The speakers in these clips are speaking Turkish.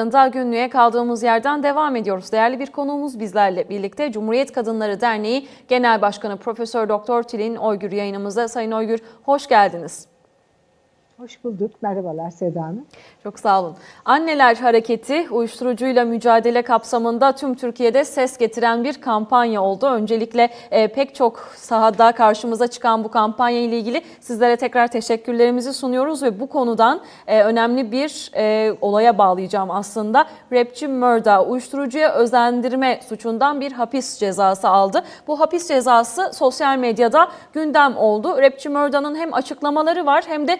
Da günlüğe kaldığımız yerden devam ediyoruz. Değerli bir konuğumuz bizlerle birlikte Cumhuriyet Kadınları Derneği Genel Başkanı Profesör Doktor Tilin Oygür yayınımıza. Sayın Oygür hoş geldiniz. Hoş bulduk. Merhabalar Seda Hanım. Çok sağ olun. Anneler Hareketi uyuşturucuyla mücadele kapsamında tüm Türkiye'de ses getiren bir kampanya oldu. Öncelikle e, pek çok sahada karşımıza çıkan bu kampanya ile ilgili sizlere tekrar teşekkürlerimizi sunuyoruz ve bu konudan e, önemli bir e, olaya bağlayacağım aslında. Rapçi Murda uyuşturucuya özendirme suçundan bir hapis cezası aldı. Bu hapis cezası sosyal medyada gündem oldu. Rapçi Murda'nın hem açıklamaları var hem de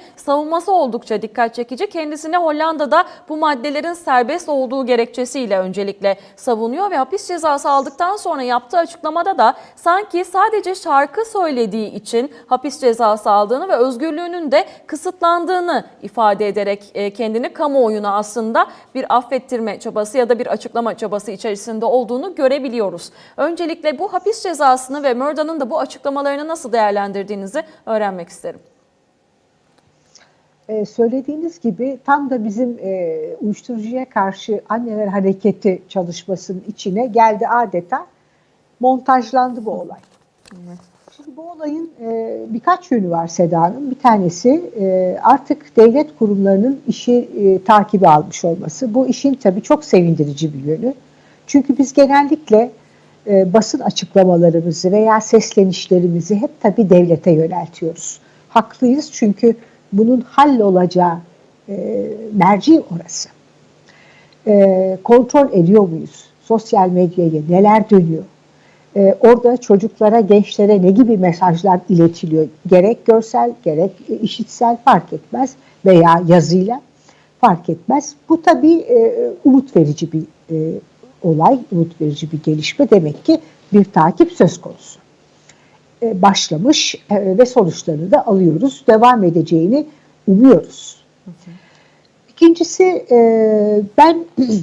savunması oldukça dikkat çekici. Kendisine Hollanda'da bu maddelerin serbest olduğu gerekçesiyle öncelikle savunuyor ve hapis cezası aldıktan sonra yaptığı açıklamada da sanki sadece şarkı söylediği için hapis cezası aldığını ve özgürlüğünün de kısıtlandığını ifade ederek e, kendini kamuoyuna aslında bir affettirme çabası ya da bir açıklama çabası içerisinde olduğunu görebiliyoruz. Öncelikle bu hapis cezasını ve Murda'nın da bu açıklamalarını nasıl değerlendirdiğinizi öğrenmek isterim. Ee, söylediğiniz gibi tam da bizim e, uyuşturucuya karşı anneler hareketi çalışmasının içine geldi adeta montajlandı bu olay. Şimdi bu olayın e, birkaç yönü var Seda Hanım. Bir tanesi e, artık devlet kurumlarının işi e, takibi almış olması. Bu işin tabii çok sevindirici bir yönü. Çünkü biz genellikle e, basın açıklamalarımızı veya seslenişlerimizi hep tabii devlete yöneltiyoruz. Haklıyız çünkü bunun hallolacağı e, merci orası. E, kontrol ediyor muyuz? Sosyal medyayı neler dönüyor? E, orada çocuklara, gençlere ne gibi mesajlar iletiliyor? Gerek görsel, gerek işitsel fark etmez veya yazıyla fark etmez. Bu tabii e, umut verici bir e, olay, umut verici bir gelişme. Demek ki bir takip söz konusu başlamış e, ve sonuçlarını da alıyoruz. Devam edeceğini umuyoruz. İkincisi e, ben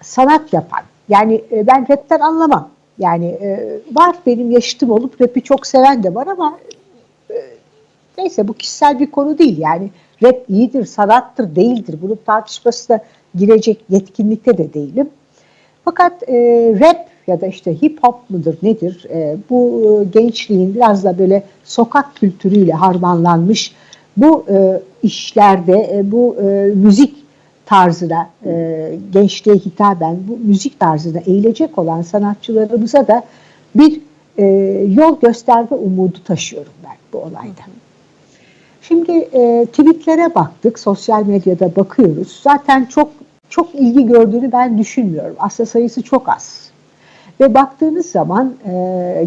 sanat yapan, yani ben rapten anlamam. Yani var benim yaşıtım olup rapi çok seven de var ama neyse bu kişisel bir konu değil. Yani rap iyidir, sanattır, değildir. Bunun tartışmasına girecek yetkinlikte de değilim. Fakat e, rap ya da işte hip hop mudur nedir e, bu e, gençliğin biraz da böyle sokak kültürüyle harmanlanmış bu e, işlerde e, bu e, müzik tarzına e, gençliğe hitaben bu müzik tarzına eğilecek olan sanatçılarımıza da bir e, yol gösterme umudu taşıyorum ben bu olayda. Şimdi e, tweetlere baktık, sosyal medyada bakıyoruz. Zaten çok çok ilgi gördüğünü ben düşünmüyorum. Aslında sayısı çok az. Ve baktığınız zaman e,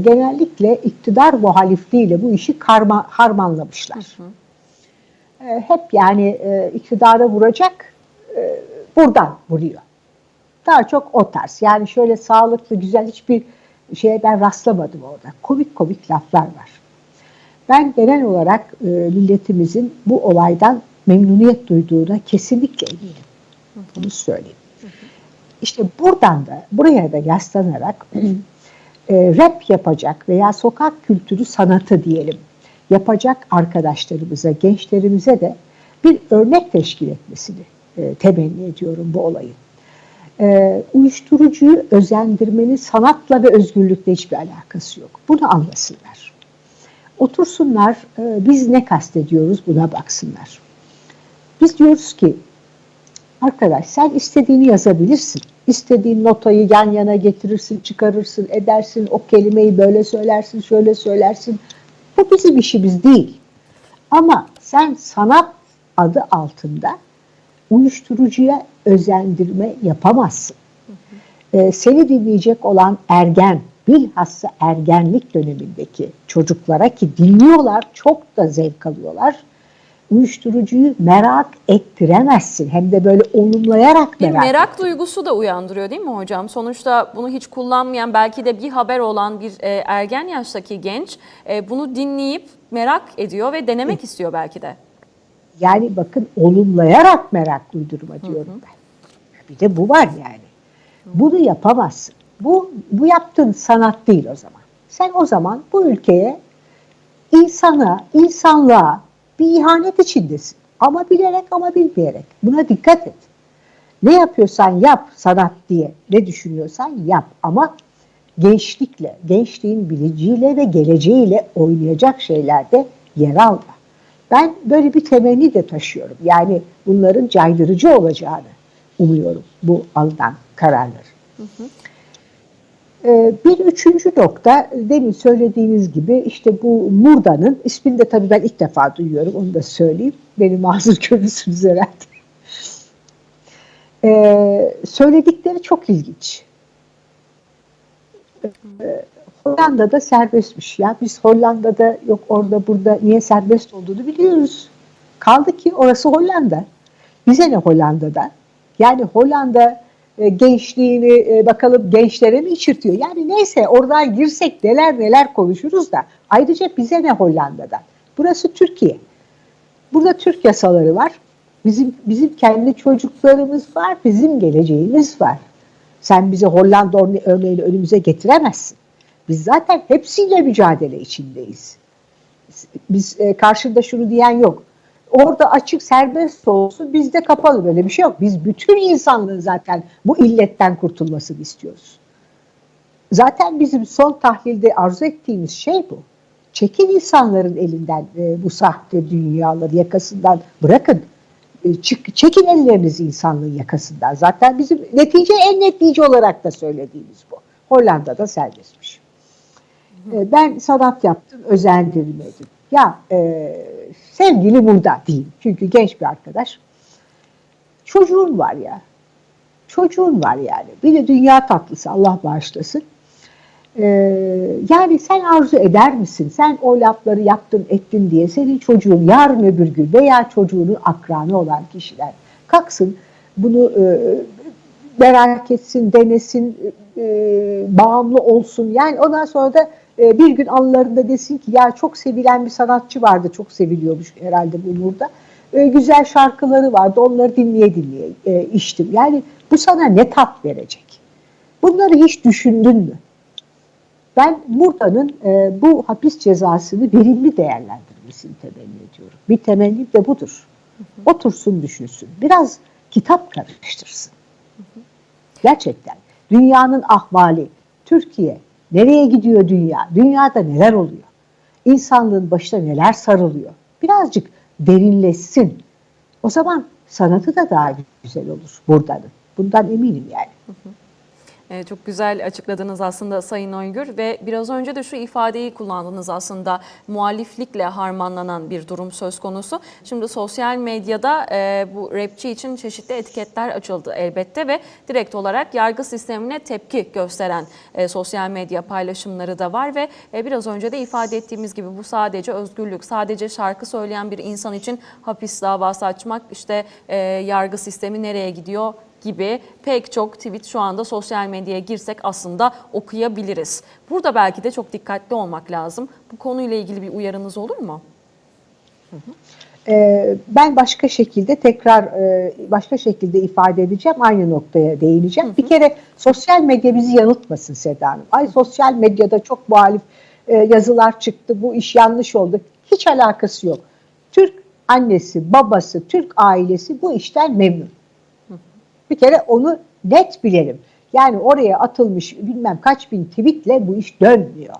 genellikle iktidar muhalifliğiyle bu işi karma, harmanlamışlar. Hı hı. E, hep yani e, iktidara vuracak, e, buradan vuruyor. Daha çok o tarz. Yani şöyle sağlıklı, güzel hiçbir şeye ben rastlamadım orada. Komik komik laflar var. Ben genel olarak e, milletimizin bu olaydan memnuniyet duyduğuna kesinlikle eminim. Bunu söyleyeyim. İşte buradan da buraya da yaslanarak e, rap yapacak veya sokak kültürü sanatı diyelim yapacak arkadaşlarımıza, gençlerimize de bir örnek teşkil etmesini e, temenni ediyorum bu olayın. E, uyuşturucuyu özendirmenin sanatla ve özgürlükle hiçbir alakası yok. Bunu anlasınlar. Otursunlar, e, biz ne kastediyoruz buna baksınlar. Biz diyoruz ki Arkadaş sen istediğini yazabilirsin. İstediğin notayı yan yana getirirsin, çıkarırsın, edersin. O kelimeyi böyle söylersin, şöyle söylersin. Bu bizim işimiz değil. Ama sen sanat adı altında uyuşturucuya özendirme yapamazsın. Ee, seni dinleyecek olan ergen, bilhassa ergenlik dönemindeki çocuklara ki dinliyorlar, çok da zevk alıyorlar uyuşturucuyu merak ettiremezsin. Hem de böyle olumlayarak bir merak merak ettir. duygusu da uyandırıyor değil mi hocam? Sonuçta bunu hiç kullanmayan belki de bir haber olan bir e, ergen yaştaki genç e, bunu dinleyip merak ediyor ve denemek istiyor belki de. Yani bakın olumlayarak merak duydurma diyorum hı hı. ben. Bir de bu var yani. Bunu yapamazsın. Bu, bu yaptığın sanat değil o zaman. Sen o zaman bu ülkeye insana, insanlığa, bir ihanet içindesin. Ama bilerek ama bilmeyerek. Buna dikkat et. Ne yapıyorsan yap sanat diye. Ne düşünüyorsan yap ama gençlikle, gençliğin biliciyle ve geleceğiyle oynayacak şeylerde yer alma. Ben böyle bir temenni de taşıyorum. Yani bunların caydırıcı olacağını umuyorum bu alınan kararlar. Ee, Bir üçüncü nokta demin söylediğiniz gibi işte bu Murda'nın ismini de tabii ben ilk defa duyuyorum onu da söyleyeyim. Beni mazur görürsünüz herhalde. Ee, söyledikleri çok ilginç. Ee, Hollanda'da serbestmiş. Ya biz Hollanda'da yok orada burada niye serbest olduğunu biliyoruz. Kaldı ki orası Hollanda. Bize ne Hollanda'da? Yani Hollanda e, gençliğini e, bakalım gençlere mi içirtiyor? Yani neyse oradan girsek neler neler konuşuruz da ayrıca bize ne Hollanda'dan? Burası Türkiye. Burada Türk yasaları var. Bizim bizim kendi çocuklarımız var, bizim geleceğimiz var. Sen bize Hollanda örne- örneğini önümüze getiremezsin. Biz zaten hepsiyle mücadele içindeyiz. Biz e, karşında şunu diyen yok. Orada açık serbest olsun, bizde kapalı böyle bir şey yok. Biz bütün insanlığın zaten bu illetten kurtulmasını istiyoruz. Zaten bizim son tahlilde arzu ettiğimiz şey bu. Çekin insanların elinden e, bu sahte dünyaları yakasından bırakın. E, çık, çekin ellerinizi insanlığın yakasından. Zaten bizim netice en netice olarak da söylediğimiz bu. Hollanda'da serbestmiş. E, ben sanat yaptım, özendirmedim. Ya e, sevgili burada diyeyim. Çünkü genç bir arkadaş. Çocuğun var ya. Çocuğun var yani. Bir de dünya tatlısı Allah bağışlasın. Ee, yani sen arzu eder misin? Sen o lafları yaptın ettin diye senin çocuğun yarın öbür gün veya çocuğunun akranı olan kişiler kalksın bunu e, merak etsin, denesin, e, bağımlı olsun. Yani ondan sonra da e, bir gün anılarında desin ki ya çok sevilen bir sanatçı vardı, çok seviliyormuş herhalde bu Nur'da. E, güzel şarkıları vardı, onları dinleye dinleye e, içtim. Yani bu sana ne tat verecek? Bunları hiç düşündün mü? Ben Murda'nın e, bu hapis cezasını verimli değerlendirmesini temenni ediyorum. Bir temennim de budur. Otursun düşünsün. Biraz kitap karıştırsın. Gerçekten. Dünyanın ahvali, Türkiye, nereye gidiyor dünya? Dünyada neler oluyor? İnsanlığın başına neler sarılıyor? Birazcık derinleşsin. O zaman sanatı da daha güzel olur Murda'nın. Bundan eminim yani. Ee, Çok güzel açıkladınız aslında Sayın Öngür ve biraz önce de şu ifadeyi kullandınız aslında muhaliflikle harmanlanan bir durum söz konusu. Şimdi sosyal medyada e, bu rapçi için çeşitli etiketler açıldı elbette ve direkt olarak yargı sistemine tepki gösteren e, sosyal medya paylaşımları da var ve e, biraz önce de ifade ettiğimiz gibi bu sadece özgürlük, sadece şarkı söyleyen bir insan için hapis davası açmak işte yargı sistemi nereye gidiyor gibi pek çok tweet şu anda sosyal medyaya girsek aslında okuyabiliriz. Burada belki de çok dikkatli olmak lazım. Bu konuyla ilgili bir uyarınız olur mu? Ee, ben başka şekilde tekrar e, başka şekilde ifade edeceğim. Aynı noktaya değineceğim. Bir kere sosyal medya bizi yanıltmasın Seda Hanım. Ay sosyal medyada çok muhalif e, yazılar çıktı. Bu iş yanlış oldu. Hiç alakası yok. Türk annesi, babası, Türk ailesi bu işten memnun. Bir kere onu net bilelim. Yani oraya atılmış bilmem kaç bin tweetle bu iş dönmüyor.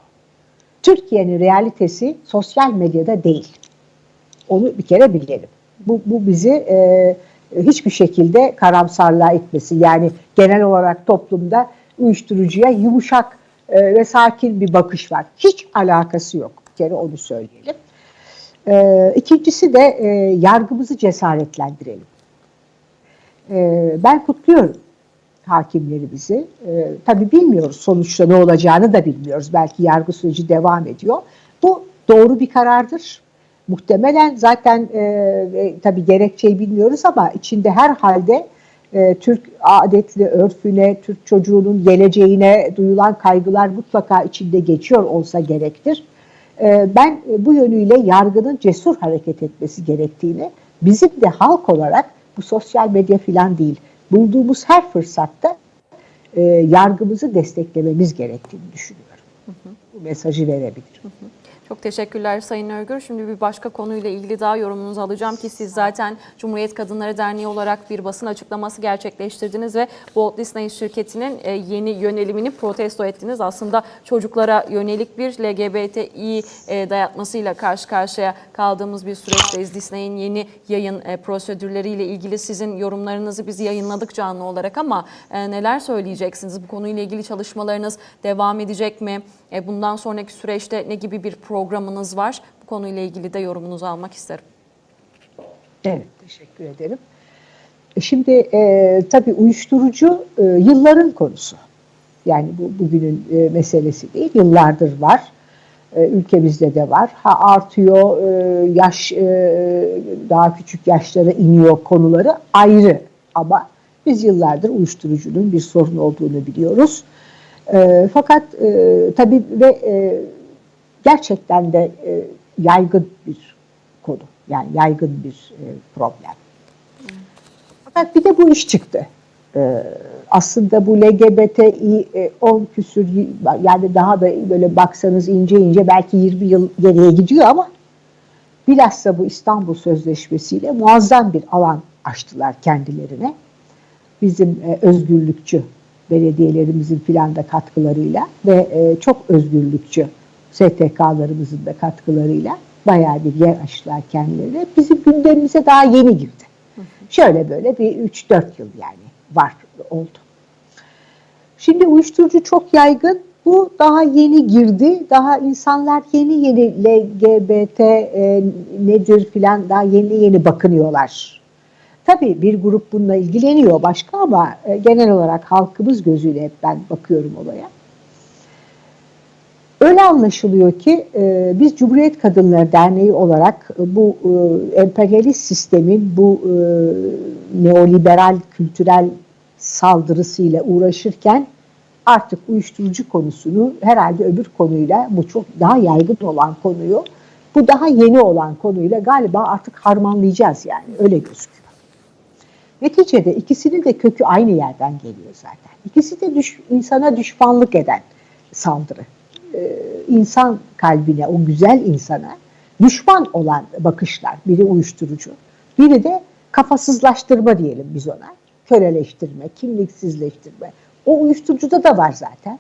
Türkiye'nin realitesi sosyal medyada değil. Onu bir kere bilelim. Bu, bu bizi e, hiçbir şekilde karamsarlığa itmesi. Yani genel olarak toplumda uyuşturucuya yumuşak e, ve sakin bir bakış var. Hiç alakası yok. Bir kere onu söyleyelim. E, ikincisi de e, yargımızı cesaretlendirelim. E, ben kutluyorum hakimlerimizi. E, tabii bilmiyoruz sonuçta ne olacağını da bilmiyoruz. Belki yargı süreci devam ediyor. Bu doğru bir karardır. Muhtemelen zaten e, tabii gerekçeyi bilmiyoruz ama içinde her halde e, Türk adetli örfüne, Türk çocuğunun geleceğine duyulan kaygılar mutlaka içinde geçiyor olsa gerektir. E, ben bu yönüyle yargının cesur hareket etmesi gerektiğini, bizim de halk olarak bu sosyal medya falan değil, bulduğumuz her fırsatta e, yargımızı desteklememiz gerektiğini düşünüyorum. Bu mesajı verebilirim. Çok teşekkürler Sayın Örgür. Şimdi bir başka konuyla ilgili daha yorumunuzu alacağım ki siz zaten Cumhuriyet Kadınları Derneği olarak bir basın açıklaması gerçekleştirdiniz ve Walt Disney şirketinin e, yeni yönelimini protesto ettiniz. Aslında çocuklara yönelik bir LGBTİ e, dayatmasıyla karşı karşıya kaldığımız bir süreçteyiz. Disney'in yeni yayın e, prosedürleriyle ilgili sizin yorumlarınızı biz yayınladık canlı olarak ama neler söyleyeceksiniz? Bu konuyla ilgili çalışmalarınız devam edecek mi? Bundan sonraki süreçte ne gibi bir programınız var? Bu konuyla ilgili de yorumunuzu almak isterim. Evet, teşekkür ederim. Şimdi e, tabii uyuşturucu e, yılların konusu. Yani bu bugünün e, meselesi değil, yıllardır var. E, ülkemizde de var. Ha artıyor, e, yaş e, daha küçük yaşlara iniyor konuları ayrı. Ama biz yıllardır uyuşturucunun bir sorun olduğunu biliyoruz. E, fakat e, tabii ve e, gerçekten de e, yaygın bir konu. Yani yaygın bir e, problem. Fakat bir de bu iş çıktı. E, aslında bu LGBTİ e, 10 küsür y- yani daha da böyle baksanız ince ince belki 20 yıl geriye gidiyor ama bilhassa bu İstanbul Sözleşmesi ile muazzam bir alan açtılar kendilerine. Bizim e, özgürlükçü belediyelerimizin filan da katkılarıyla ve e, çok özgürlükçü STK'larımızın da katkılarıyla bayağı bir yer açtılar kendilerine. Bizim gündemimize daha yeni girdi. Şöyle böyle bir 3-4 yıl yani var oldu. Şimdi uyuşturucu çok yaygın. Bu daha yeni girdi. Daha insanlar yeni yeni LGBT e, nedir filan daha yeni yeni bakınıyorlar. Tabii bir grup bununla ilgileniyor başka ama e, genel olarak halkımız gözüyle hep ben bakıyorum olaya. Öyle anlaşılıyor ki e, biz Cumhuriyet Kadınları Derneği olarak e, bu e, emperyalist sistemin bu e, neoliberal kültürel saldırısıyla uğraşırken artık uyuşturucu konusunu herhalde öbür konuyla bu çok daha yaygın olan konuyu bu daha yeni olan konuyla galiba artık harmanlayacağız yani öyle gözüküyor. Neticede ikisinin de kökü aynı yerden geliyor zaten. İkisi de düş, insana düşmanlık eden saldırı. Ee, insan kalbine, o güzel insana düşman olan bakışlar. Biri uyuşturucu, biri de kafasızlaştırma diyelim biz ona. Köleleştirme, kimliksizleştirme. O uyuşturucuda da var zaten.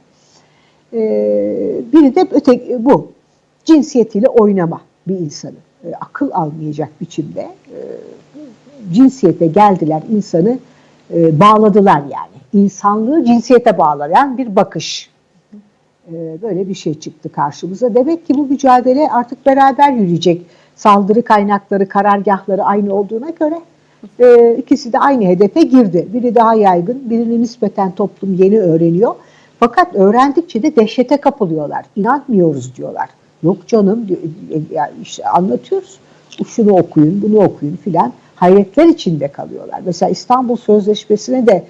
Ee, biri de öteki, bu. Cinsiyetiyle oynama bir insanı. Ee, akıl almayacak biçimde e, cinsiyete geldiler insanı e, bağladılar yani. İnsanlığı cinsiyete bağlayan bir bakış. E, böyle bir şey çıktı karşımıza. Demek ki bu mücadele artık beraber yürüyecek. Saldırı kaynakları, karargahları aynı olduğuna göre e, ikisi de aynı hedefe girdi. Biri daha yaygın, birini nispeten toplum yeni öğreniyor. Fakat öğrendikçe de dehşete kapılıyorlar. İnanmıyoruz diyorlar. Yok canım ya işte anlatıyoruz. Şunu okuyun, bunu okuyun filan. Hayretler içinde kalıyorlar. Mesela İstanbul Sözleşmesi'ne de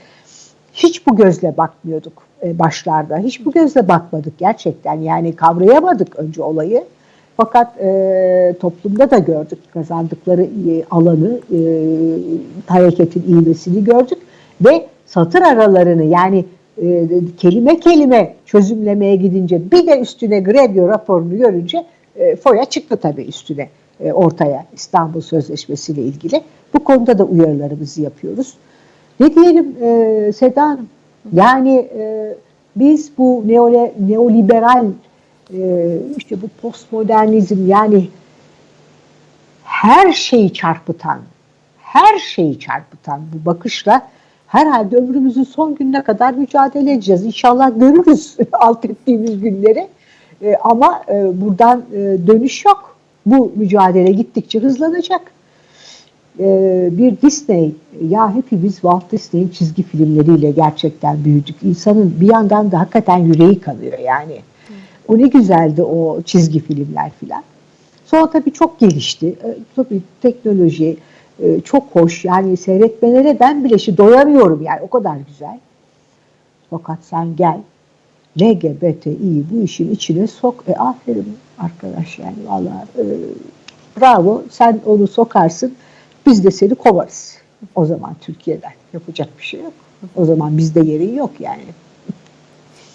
hiç bu gözle bakmıyorduk e, başlarda. Hiç bu gözle bakmadık gerçekten. Yani kavrayamadık önce olayı. Fakat e, toplumda da gördük kazandıkları e, alanı, e, hareketin ivmesini gördük ve satır aralarını yani e, kelime kelime çözümlemeye gidince bir de üstüne Grevio raporunu görünce e, foya çıktı tabii üstüne e, ortaya İstanbul Sözleşmesi ile ilgili. Bu konuda da uyarılarımızı yapıyoruz. Ne diyelim e, Seda Hanım? Yani e, biz bu neole, neoliberal e, işte bu postmodernizm yani her şeyi çarpıtan, her şeyi çarpıtan bu bakışla herhalde ömrümüzün son gününe kadar mücadele edeceğiz. İnşallah görürüz alt ettiğimiz günleri. E, ama e, buradan e, dönüş yok. Bu mücadele gittikçe hızlanacak. E, bir Disney, ya hepimiz Walt Disney'in çizgi filmleriyle gerçekten büyüdük. İnsanın bir yandan da hakikaten yüreği kalıyor yani. O ne güzeldi o çizgi filmler filan. Sonra tabii çok gelişti. E, tabii teknoloji e, çok hoş. Yani seyretmelere ben bile şey doyamıyorum yani o kadar güzel. Fakat sen gel LGBTİ bu işin içine sok. E aferin arkadaş yani valla e, bravo sen onu sokarsın biz de seni kovarız. O zaman Türkiye'den yapacak bir şey yok. O zaman bizde yerin yok yani.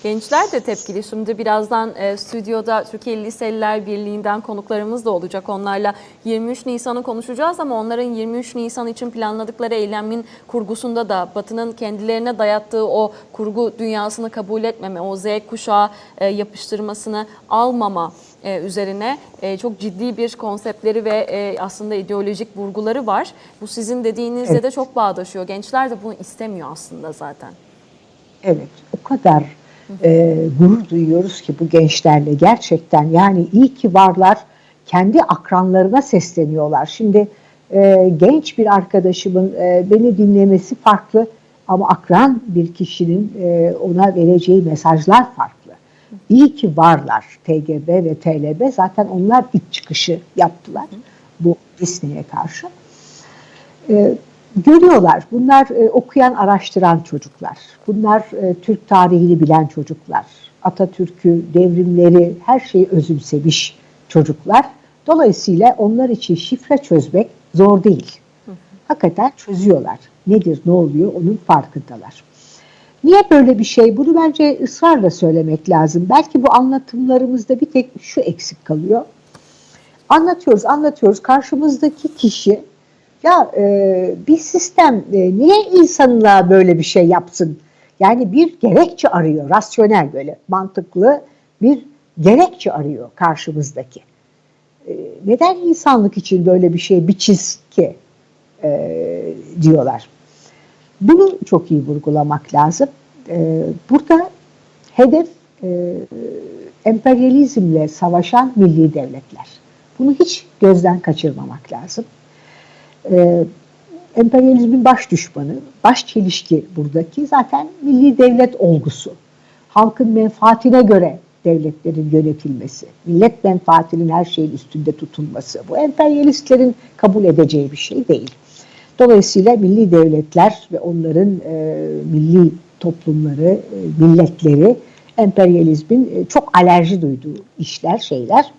Gençler de tepkili. Şimdi birazdan e, stüdyoda Türkiye Liseliler Birliği'nden konuklarımız da olacak. Onlarla 23 Nisan'ı konuşacağız ama onların 23 Nisan için planladıkları eylemin kurgusunda da Batı'nın kendilerine dayattığı o kurgu dünyasını kabul etmeme, o Z kuşağı e, yapıştırmasını almama e, üzerine e, çok ciddi bir konseptleri ve e, aslında ideolojik vurguları var. Bu sizin dediğinizde Evet. de çok bağdaşıyor. Gençler de bunu istemiyor aslında zaten. Evet, o kadar e, gurur duyuyoruz ki bu gençlerle gerçekten yani iyi ki varlar kendi akranlarına sesleniyorlar. Şimdi e, genç bir arkadaşımın e, beni dinlemesi farklı ama akran bir kişinin e, ona vereceği mesajlar farklı. İyi ki varlar TGB ve TLB zaten onlar ilk çıkışı yaptılar bu Disney'e karşı. E, görüyorlar. Bunlar e, okuyan, araştıran çocuklar. Bunlar e, Türk tarihini bilen çocuklar. Atatürk'ü, devrimleri, her şeyi özümsemiş çocuklar. Dolayısıyla onlar için şifre çözmek zor değil. Hakikaten çözüyorlar. Nedir, ne oluyor onun farkındalar. Niye böyle bir şey? Bunu bence ısrarla söylemek lazım. Belki bu anlatımlarımızda bir tek şu eksik kalıyor. Anlatıyoruz, anlatıyoruz. Karşımızdaki kişi ya e, bir sistem e, niye insanla böyle bir şey yapsın? Yani bir gerekçe arıyor, rasyonel böyle mantıklı bir gerekçe arıyor karşımızdaki. E, neden insanlık için böyle bir şey bir çizgi e, diyorlar. Bunu çok iyi vurgulamak lazım. E, burada hedef e, emperyalizmle savaşan milli devletler. Bunu hiç gözden kaçırmamak lazım. Ee, emperyalizmin baş düşmanı, baş çelişki buradaki zaten milli devlet olgusu. Halkın menfaatine göre devletlerin yönetilmesi, millet menfaatinin her şeyin üstünde tutulması. Bu emperyalistlerin kabul edeceği bir şey değil. Dolayısıyla milli devletler ve onların e, milli toplumları, e, milletleri emperyalizmin e, çok alerji duyduğu işler, şeyler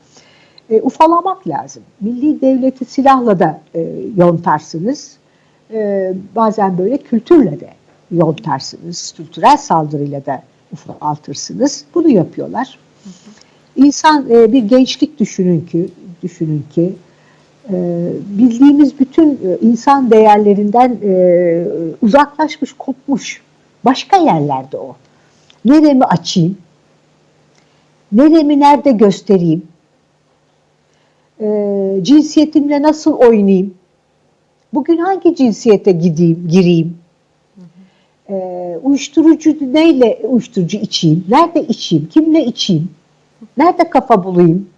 e, ufalamak lazım. Milli devleti silahla da e, yontarsınız. E, bazen böyle kültürle de yontarsınız. Kültürel saldırıyla da ufaltırsınız. Bunu yapıyorlar. İnsan e, bir gençlik düşünün ki, düşünün ki e, bildiğimiz bütün e, insan değerlerinden e, uzaklaşmış, kopmuş. Başka yerlerde o. Neremi açayım? Neremi nerede göstereyim? E, cinsiyetimle nasıl oynayayım? Bugün hangi cinsiyete gideyim, gireyim? E, uyuşturucu neyle uyuşturucu içeyim? Nerede içeyim? Kimle içeyim? Nerede kafa bulayım?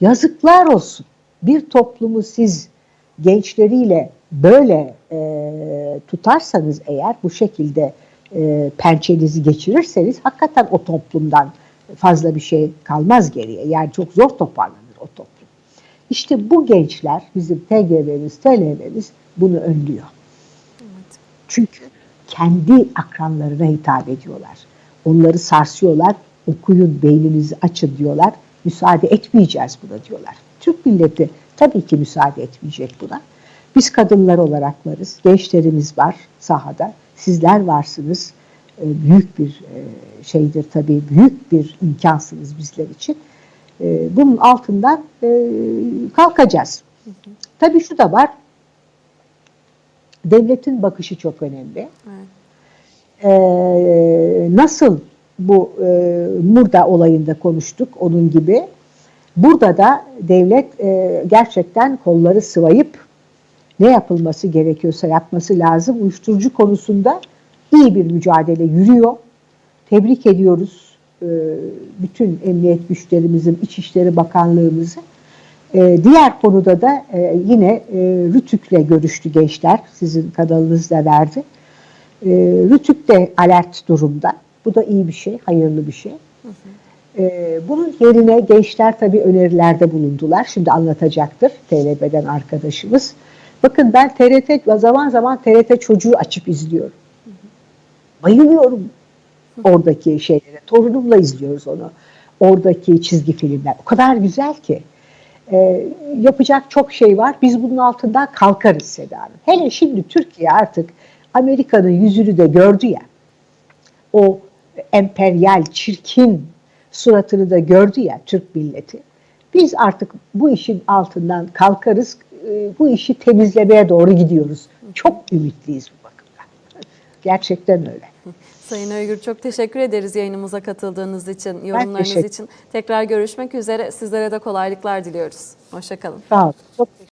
Yazıklar olsun. Bir toplumu siz gençleriyle böyle e, tutarsanız eğer bu şekilde e, pençenizi geçirirseniz hakikaten o toplumdan fazla bir şey kalmaz geriye. Yani çok zor toparlanır o toplum. İşte bu gençler, bizim TGV'miz, TLV'miz bunu önlüyor. Çünkü kendi akranlarına hitap ediyorlar. Onları sarsıyorlar, okuyun, beyninizi açın diyorlar. Müsaade etmeyeceğiz buna diyorlar. Türk milleti tabii ki müsaade etmeyecek buna. Biz kadınlar olarak varız, gençlerimiz var sahada, sizler varsınız. Ee, Büyük bir e, şeydir tabii, büyük bir imkansınız bizler için. Ee, Bunun altından e, kalkacağız. Tabii şu da var, devletin bakışı çok önemli. Evet. Ee, nasıl bu e, Murda olayında konuştuk onun gibi. Burada da devlet e, gerçekten kolları sıvayıp ne yapılması gerekiyorsa yapması lazım. Uyuşturucu konusunda iyi bir mücadele yürüyor. Tebrik ediyoruz e, bütün emniyet güçlerimizin, İçişleri Bakanlığımızı. E, diğer konuda da e, yine e, Rütük'le görüştü gençler. Sizin kanalınız da verdi. E, Rütük de alert durumda. Bu da iyi bir şey, hayırlı bir şey. E, bunun yerine gençler tabii önerilerde bulundular. Şimdi anlatacaktır TLB'den arkadaşımız. Bakın ben TRT, zaman zaman TRT çocuğu açıp izliyorum. Bayılıyorum oradaki şeylere. Torunumla izliyoruz onu. Oradaki çizgi filmler. O kadar güzel ki. E, yapacak çok şey var. Biz bunun altından kalkarız Seda Hanım. Hele şimdi Türkiye artık Amerika'nın yüzünü de gördü ya. O emperyal, çirkin suratını da gördü ya Türk milleti. Biz artık bu işin altından kalkarız, e, bu işi temizlemeye doğru gidiyoruz. Çok ümitliyiz bu bakımdan. Gerçekten öyle. Sayın Öygür çok teşekkür ederiz yayınımıza katıldığınız için, yorumlarınız için. Tekrar görüşmek üzere. Sizlere de kolaylıklar diliyoruz. Hoşçakalın. Sağ olun. Çok